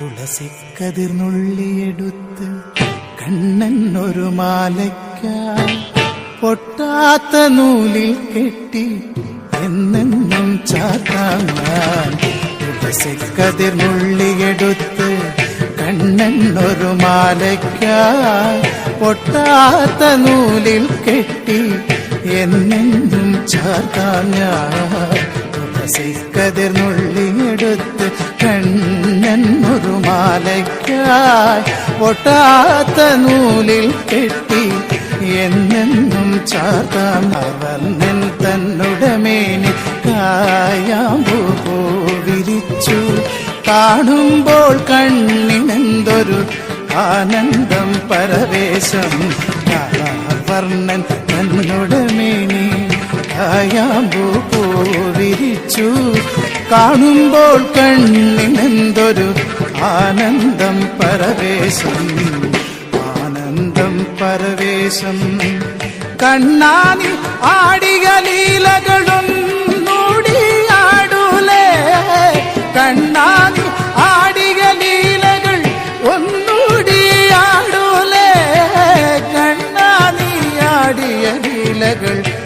തുളസിക്കതിർന്നുള്ളിയെടുത്ത് കണ്ണൻ ഒരു പൊട്ടാത്ത നൂലിൽ കെട്ടി എന്നെന്നും ചാത്താൻ ഞാൻ തുളസിക്കതിർന്നുള്ളിയെടുത്ത് കണ്ണൻ ഒരു പൊട്ടാത്ത നൂലിൽ കെട്ടി എന്നെന്നും ചാത്താൻ ഞാൻ തുളസിക്കതിർന്നുള്ളിയെടുത്ത് കണ്ണൻ മുറുമാലയ്ക്കായി ഒട്ടാത്ത നൂലിൽ കെട്ടി എന്നെന്നും അവർണൻ തന്നുടമേനി കായാമ്പൂ വിരിച്ചു. കാണുമ്പോൾ കണ്ണിനെന്തൊരു ആനന്ദം പരവേശം വർണൻ തന്നുടമേനി കായാമ്പൂ വിരിച്ചു കാണുമ്പോൾ കണ്ണിനെന്തൊരു ആനന്ദം പരവേശം. ആനന്ദം പരവേശം. കണ്ണാനി ആടിക ലീലകളും ആടൂലേ. കണ്ണാനി ആടിക ലീലകൾ ഒന്നൂടി ആടൂലേ. കണ്ണാനി ആടിയ ലീലകൾ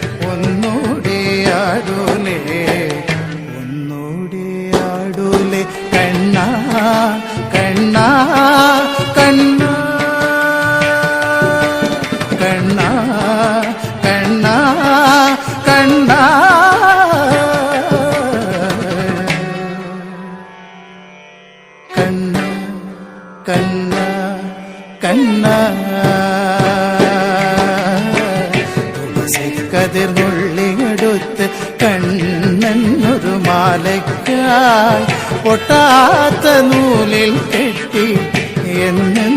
കണ്ണ കണ്ണ കണ്ണ. തുളസിക്കതിർന്നുള്ളിയെടുത്ത് കണ്ണെന്നൊരു മാലയ്ക്കായി പൊട്ടാത്ത നൂലിൽ കെട്ടി എന്നും